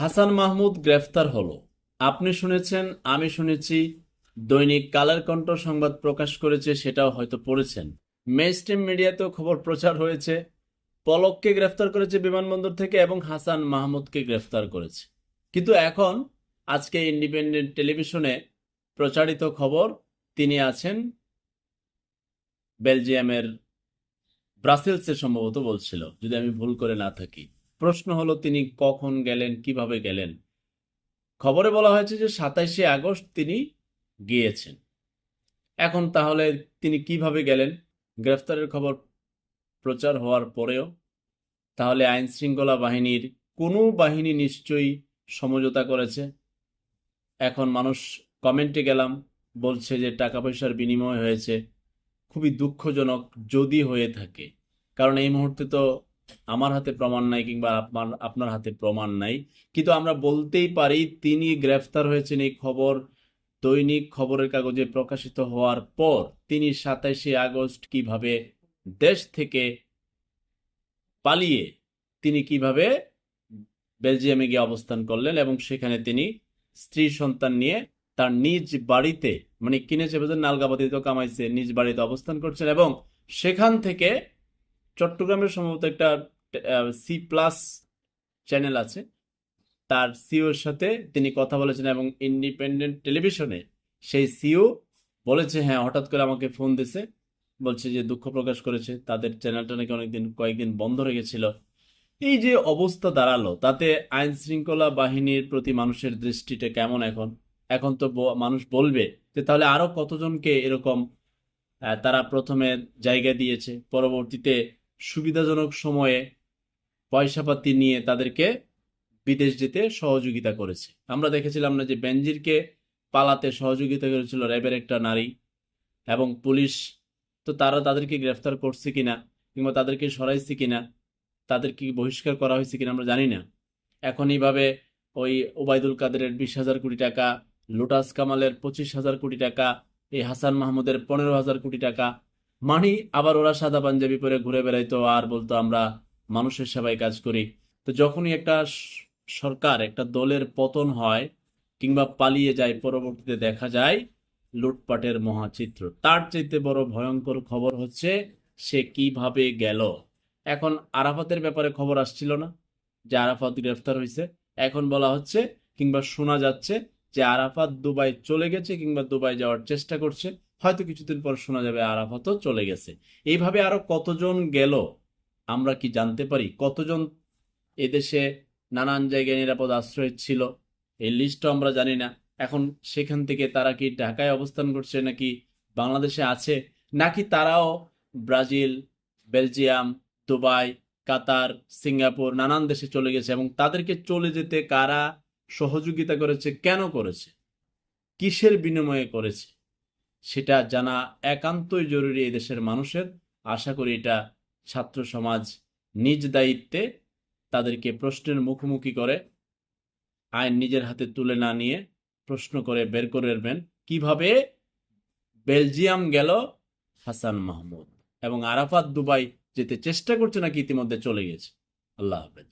হাসান মাহমুদ গ্রেফতার হলো। আপনি শুনেছেন, আমি শুনেছি, দৈনিক কালার কণ্ঠ সংবাদ প্রকাশ করেছে, সেটাও হয়তো পড়েছেন। মেইনস্ট্রিম মিডিয়াতেও খবর প্রচার হয়েছে, পলককে গ্রেফতার করেছে বিমানবন্দর থেকে এবং হাসান মাহমুদকে গ্রেফতার করেছে। কিন্তু এখন, আজকে ইন্ডিপেন্ডেন্ট টেলিভিশনে প্রচারিত খবর, তিনি আছেন বেলজিয়ামের ব্রাসেলসে সম্ভবত বলছিল, যদি আমি ভুল করে না থাকি। প্রশ্ন হলো, তিনি কখন গেলেন, কীভাবে গেলেন? খবরে বলা হয়েছে যে, সাতাইশে আগস্ট তিনি গিয়েছেন। এখন তাহলে তিনি কীভাবে গেলেন? গ্রেফতারের খবর প্রচার হওয়ার পরেও, তাহলে আইন শৃঙ্খলা বাহিনীর কোনো বাহিনী নিশ্চয়ই সমঝোতা করেছে? এখন মানুষ কমেন্টে গেলাম, বলছে যে টাকা পয়সার বিনিময় হয়েছে। খুবই দুঃখজনক যদি হয়ে থাকে, কারণ এই মুহূর্তে তো আমার হাতে প্রমাণ নাই কিংবা আপনার আপনার হাতে প্রমাণ নাই। কিন্তু আমরা বলতেই পারি, তিনি গ্রেফতার হয়েছেন এই খবর, দৈনিক খবরের কাগজে প্রকাশিত হওয়ার পর তিনি সাতাইশে আগস্ট কীভাবে দেশ থেকে পালিয়ে তিনি কীভাবে বেলজিয়ামে গিয়ে অবস্থান করলেন এবং সেখানে তিনি স্ত্রী সন্তান নিয়ে তার নিজ বাড়িতে মানে কিনেছে বোধহয় নালগাবাদি তো কামাইছে, নিজ বাড়িতে অবস্থান করছেন এবং সেখান থেকে চট্টগ্রামের সম্ভবত একটা সি প্লাস চ্যানেল আছে। তার সিওর সাথে তিনি কথা বলেছেন এবং ইন্ডিপেন্ডেন্ট টেলিভিশনে সেই সিও বলেছে হ্যাঁ হঠাৎ করে আমাকে ফোন দিছে, বলছে যে দুঃখ প্রকাশ করেছে, তাদের চ্যানেলটা নাকি অনেকদিন, কয়েকদিন বন্ধ রেখেছিল এই যে অবস্থা দাঁড়াল, তাতে আইন শৃঙ্খলা বাহিনীর প্রতি মানুষের দৃষ্টিটা কেমন এখন? এখন তো মানুষ বলবে যে তাহলে আরও কতজনকে এরকম তারা প্রথমে জায়গা দিয়েছে, পরবর্তীতে সুবিধাজনক সময়ে পয়সাপাতি নিয়ে তাদেরকে বিদেশ যেতে সহযোগিতা করেছে। আমরা দেখেছিলাম না যে বেনজিরকে পালাতে সহযোগিতা করেছিল র্যাবের একটা নারী এবং পুলিশ, তো তারা তাদেরকে গ্রেফতার করছে কিনা কিংবা তাদেরকে সরাইছে কিনা, তাদেরকে বহিষ্কার করা হয়েছে কিনা আমরা জানি না। এখন এইভাবে ওই ওবায়দুল কাদেরের বিশ হাজার কোটি টাকা, লোটাস কামালের পঁচিশ হাজার কোটি টাকা, এই হাসান মাহমুদের পনেরো হাজার কোটি টাকা মানি আবার ওরা সাদা পাঞ্জাবি পরে ঘুরে বেড়াইতো আর বলতো আমরা মানুষের সেবায় কাজ করি। তো যখনই একটা সরকার, একটা দলের পতন হয় কিংবা পালিয়ে যায়, পরবর্তীতে দেখা যায় লুটপাটের মহাচিত্র। তার চাইতে বড় ভয়ঙ্কর খবর হচ্ছে সে কীভাবে গেল। এখন আরাফাতের ব্যাপারে খবর আসছিল না যে আরাফাত গ্রেফতার হয়েছে। এখন বলা হচ্ছে কিংবা শোনা যাচ্ছে যে আরাফাত দুবাই চলে গেছে কিংবা দুবাই যাওয়ার চেষ্টা করছে। হয়তো কিছুদিন পর শোনা যাবে আরাফাতও চলে গেছে। এইভাবে আরও কতজন গেল, আমরা কি জানতে পারি? কতজন এদেশে নানান জায়গায় নিরাপদ আশ্রয় ছিল? এই লিস্টও আমরা জানি না। এখন সেখান থেকে তারা কি ঢাকায় অবস্থান করছে নাকি বাংলাদেশে আছে? নাকি তারাও Brazil, Belgium, Dubai, Qatar, Singapore, নানান দেশে চলে গেছে এবং তাদেরকে চলে যেতে কারা সহযোগিতা করেছে, কেন করেছে? কিসের বিনিময়ে করেছে? সেটা জানা একান্তই জরুরি দেশের মানুষের। আশা করি এটা ছাত্র সমাজ নিজ দায়িত্বে তাদেরকে প্রশ্নের মুখোমুখি করে, আইন নিজের হাতে তুলে না নিয়ে প্রশ্ন করে বের করে নেবেন কীভাবে? বেলজিয়াম গেল হাসান মাহমুদ এবং আরাফাত দুবাই যেতে চেষ্টা করছে নাকি ইতিমধ্যে চলে গেছে আল্লাহ হাফেজ।